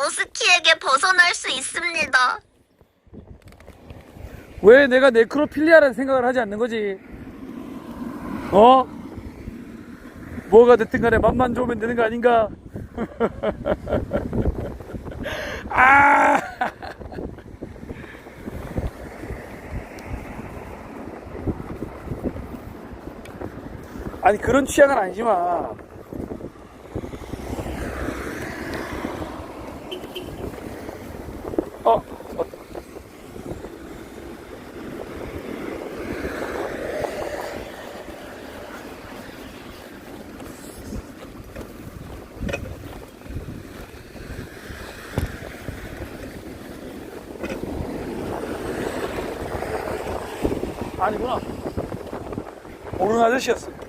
아저씨에게 벗어날 수 있습니다. 왜 내가 네크로필리아라는 생각을 하지 않는 거지? 어? 뭐가 됐든 간에 맛만 좋으면 되는 거 아닌가? 아! 아니 그런 취향은 아니지만 어, 어 아니구나. 모르는 아저씨였어.